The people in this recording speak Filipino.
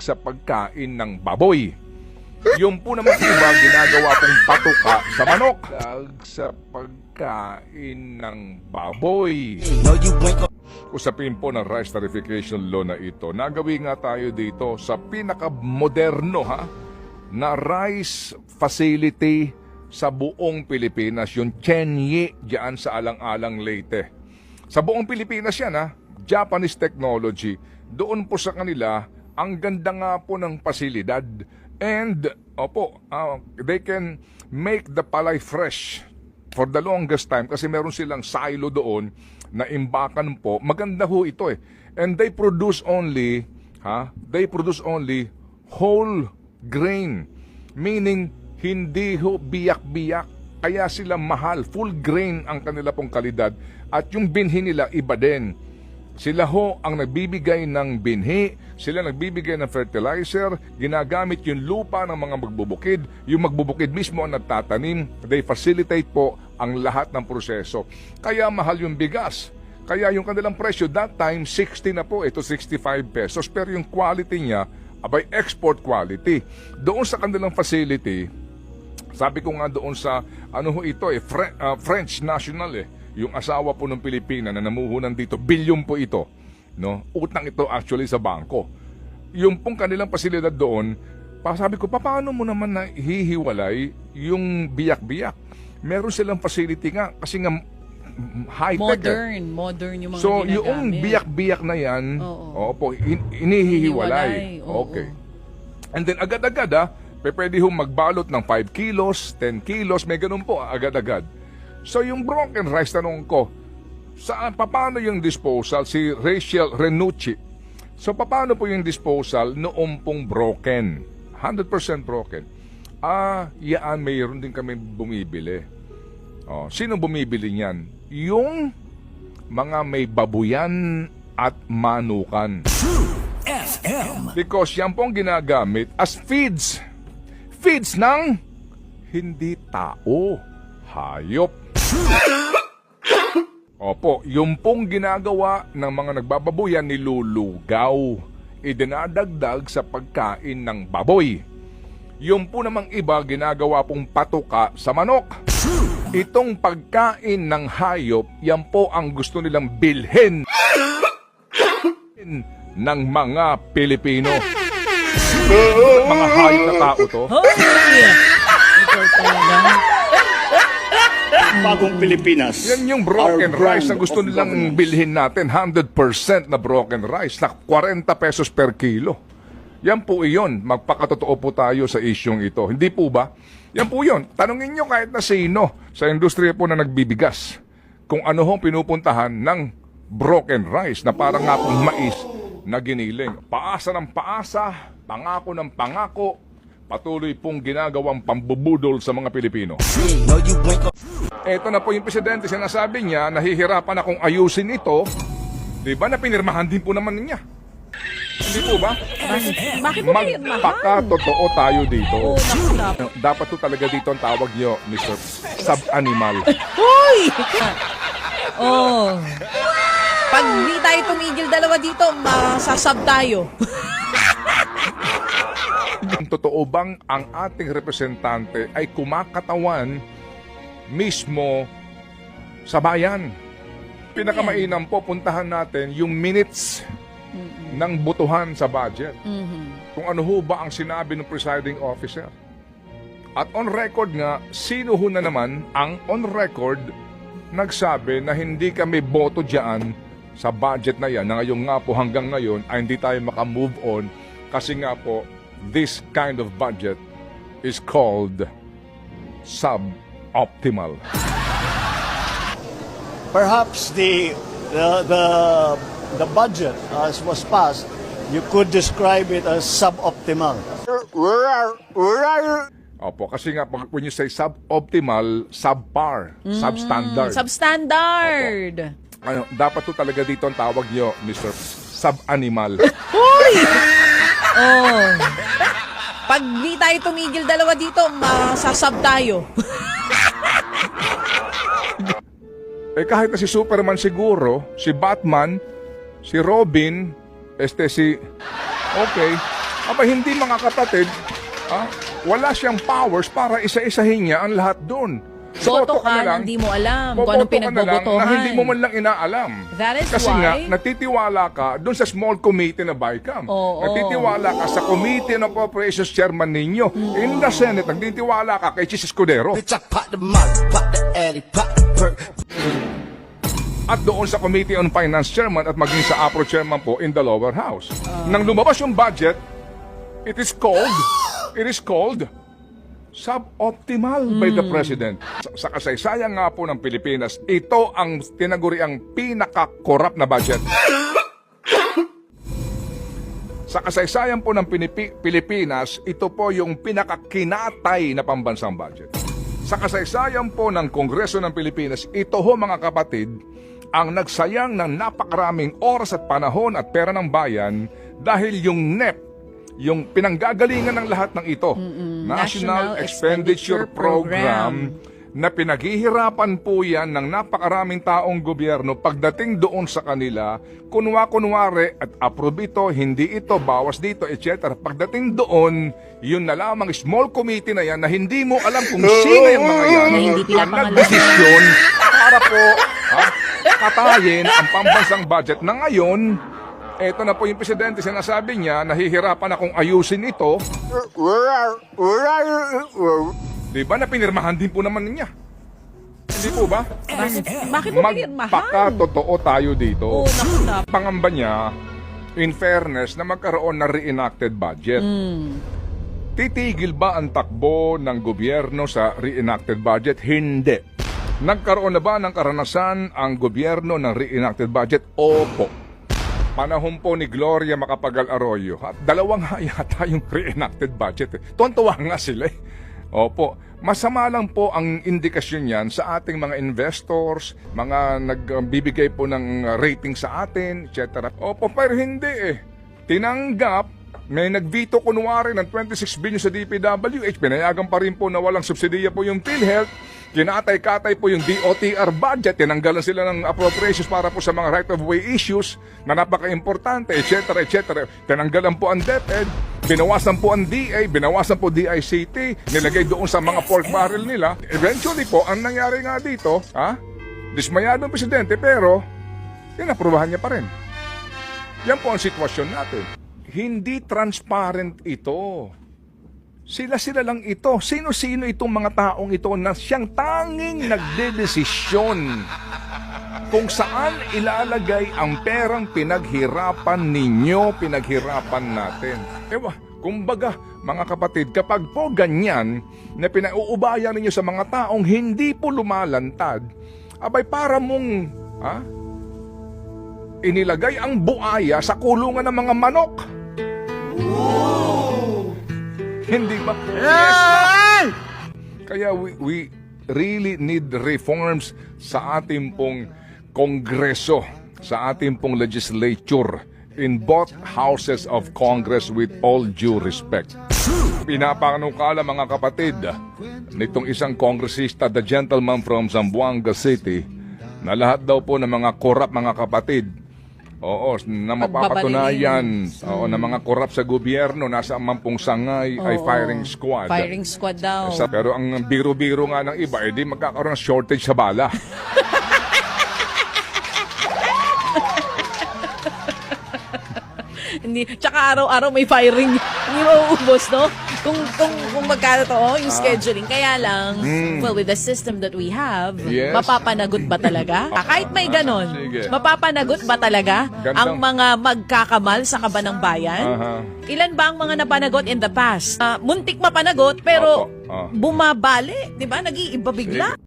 sa pagkain ng baboy. Yung po naman iba ginagawa pong patuka sa manok. Sa pagkain ng baboy. Usapin po ng rice tarification law na ito. Nagawi nga tayo dito sa pinaka-moderno ha, na rice facility sa buong Pilipinas. Yung Chenye diyan sa Alang-Alang Leyte. Sa buong Pilipinas yan ha, Japanese technology. Doon po sa kanila, ang ganda nga po ng pasilidad. And, opo, ah, they can make the palay fresh for the longest time kasi meron silang silo doon na imbakan po. Maganda ho ito eh. And they produce only, ha? They produce only whole grain. Meaning, hindi ho biyak-biyak. Kaya sila mahal. Full grain ang kanila pong kalidad. At yung binhi nila, iba din. Sila ho ang nagbibigay ng binhi, sila nagbibigay ng fertilizer, ginagamit yung lupa ng mga magbubukid, yung magbubukid mismo ang nagtatanim, they facilitate po ang lahat ng proseso. Kaya mahal yung bigas. Kaya yung kanilang presyo, that time, 60 na po, ito 65 pesos. Pero yung quality niya, abay export quality. Doon sa kanilang facility, sabi ko nga doon sa, ano ho ito eh, Fre- ah, French national eh. Yung asawa po ng Pilipina na namuhunan dito, bilyon po ito. No? Utang ito actually sa bangko. Yung pong kanilang pasilidad doon, pa sabi ko, paano mo naman na hihiwalay yung biyak-biyak? Meron silang facility nga, kasi nga high-tech. eh. Modern, modern yung mga So, ginagamit. yung biyak-biyak na yan, Oo. opo, in- inihihiwalay. Oo. Okay. And then agad-agad ah, pe- pwede hong magbalot ng 5 kilos, 10 kilos, may ganun po agad-agad. So yung broken rice, tanong ko, saan, paano yung disposal? Si Rachel Renucci. So paano po yung disposal noong pong broken? 100% broken. Ah, yaan, mayroon din kami bumibili. Oh, sino bumibili niyan? Yung mga may babuyan at manukan. FM. Because yan pong ginagamit as feeds. Feeds ng hindi tao, hayop. Opo, yung pong ginagawa ng mga nagbababuyan nilulugaw. Idinadagdag sa pagkain ng baboy. Yung po namang iba ginagawa pong patuka sa manok. Itong pagkain ng hayop, yan po ang gusto nilang bilhin ng mga Pilipino. mga hayop na tao to. Hoy! Ikaw talaga. Bagong Pilipinas. Yan yung broken rice na gusto nilang governance. bilhin natin. 100% na broken rice na 40 pesos per kilo. Yan po iyon. Magpakatotoo po tayo sa isyong ito. Hindi po ba? Yan po yun. Tanungin nyo kahit na sino sa industriya po na nagbibigas kung ano hong pinupuntahan ng broken rice na parang nga pong mais na giniling. Paasa ng paasa, pangako ng pangako, patuloy pong ginagawang pambubudol sa mga Pilipino. Eto na po yung presidente, sinasabi niya, nahihirapan akong ayusin ito. Di ba na pinirmahan din po naman niya? Hindi po ba? Bakit, mo kayo? Magpakatotoo tayo dito. Dapat to talaga dito ang tawag niyo, Mr. Sub-Animal. Hoy! Oh. Pag di tayo tumigil dalawa dito, masasab tayo. Totoo bang ang ating representante ay kumakatawan mismo sa bayan? Pinakamainam po, puntahan natin yung minutes ng butuhan sa budget. Mhm. kung ano ho ba ang sinabi ng presiding officer. At on record nga, sino ho na naman ang on record nagsabi na hindi kami boto dyan sa budget na yan, na ngayon nga po hanggang ngayon ay hindi tayo makamove on kasi nga po, this kind of budget is called suboptimal. Perhaps the, the, the, the budget as was passed, you could describe it as suboptimal. Opo, kasi nga pag- when you say suboptimal, subpar, substandard. Substandard. ano, dapat to talaga dito ang tawag nyo, Mr. Sub-animal. Hoy! Oh. Pag di tayo tumigil dalawa dito, masasab tayo. eh kahit na si Superman siguro, si Batman, si Robin, este si... Okay, Aba, hindi mga kapatid, ah, wala siyang powers para isa-isahin niya ang lahat doon. Boto Boto ka, hindi mo alam kung anong boboto ka na lang pinagbobotohan. Na hindi mo man lang inaalam. That is Kasi why- nga, natitiwala ka doon sa small committee na BICAM. Oo. Natitiwala ka sa Committee on Appropriations Chairman ninyo. In the Senate, nagtitiwala ka kay Chis Escudero. Bitch, I pop the molly, pop the addy, pop the perk. at doon sa Committee on Finance Chairman at maging sa APRO Chairman po in the lower house. Nang lumabas yung budget, it is called, it is called suboptimal by the President. Sa, sa kasaysayan nga po ng Pilipinas, ito ang tinaguriang pinaka-corrupt na budget. Sa kasaysayan po ng Pinipi- Pilipinas, ito po yung pinakakinatay na pambansang budget. Sa kasaysayan po ng Kongreso ng Pilipinas, ito ho mga kapatid, ang nagsayang ng napakaraming oras at panahon at pera ng bayan dahil yung NEP, yung pinanggagalingan ng lahat ng ito, National, National Expenditure, Expenditure Program, na pinaghihirapan po yan ng napakaraming taong gobyerno pagdating doon sa kanila, kunwa-kunwari at approve ito, hindi ito, bawas dito, etc. Pagdating doon, yun na lamang small committee na yan na hindi mo alam kung sino yung mga yan. Na hindi ang nagdesisyon para po ha, katayin ang pambansang budget na ngayon, eto na po yung presidente, sinasabi niya, nahihirapan akong ayusin ito. Di ba na pinirmahan din po naman niya? Hindi po ba? Bakit, bakit mo pinirmahan? Magpakatotoo tayo dito. Oo, naku na. Pangamba niya, in fairness, na magkaroon ng reenacted budget. Hmm. Titigil ba ang takbo ng gobyerno sa reenacted budget? Hindi. Nagkaroon na ba ng karanasan ang gobyerno ng reenacted budget? Opo. Panahon po ni Gloria Macapagal Arroyo. At dalawang nga yata yung reenacted budget. eh. Tuwan-tuwa nga sila eh. Opo. Masama lang po ang indikasyon yan sa ating mga investors, mga nagbibigay po ng rating sa atin, etc. Opo, pero hindi eh. Tinanggap may nagvito kunwari ng 26 billion sa DPWH, pinayagan pa rin po na walang subsidiya po yung PhilHealth, kinatay-katay po yung DOTR budget, tinanggalan sila ng appropriations para po sa mga right-of-way issues na napaka-importante, etc. etc. Tinanggalan po ang DepEd, binawasan po ang DA, binawasan po DICT, nilagay doon sa mga pork barrel nila. Eventually po, ang nangyari nga dito, ha? Dismayado ang presidente pero inaprubahan niya pa rin. Yan po ang sitwasyon natin. Hindi transparent ito. Sila-sila lang ito. Sino-sino itong mga taong ito na siyang tanging nagdedesisyon kung saan ilalagay ang perang pinaghirapan ninyo, pinaghirapan natin. Ewa, kumbaga, mga kapatid, kapag po ganyan na pinauubayan ninyo sa mga taong hindi po lumalantad, abay para mong, ha? Inilagay ang buaya sa kulungan ng mga manok. Hindi ba? Yes! Kaya we, we really need reforms sa ating pong kongreso, sa ating pong legislature in both houses of Congress with all due respect. Pinapanukala mga kapatid nitong isang kongresista, the gentleman from Zamboanga City, na lahat daw po ng mga korap mga kapatid, oo, na mapapatunayan, oo, na mga korap sa gobyerno, nasa mampong sangay ay Oo. firing squad. Firing squad daw. Sa- pero ang biro-biro nga ng iba, edi magkakaroon ng shortage sa bala. Hindi, tsaka araw-araw may firing. Hindi mauubos, no? Kung, kung, kung magkano to, oh, yung scheduling. Kaya lang, well, with the system that we have. Yes. mapapanagot ba talaga? Ah, kahit may ganon, Sige. mapapanagot ba talaga Gandang- ang mga magkakamal sa kaba ng bayan? Aha. Ilan ba ang mga napanagot in the past? Ah, muntik mapanagot, pero Opo, ah. bumabali, di ba? Nag-iiba bigla.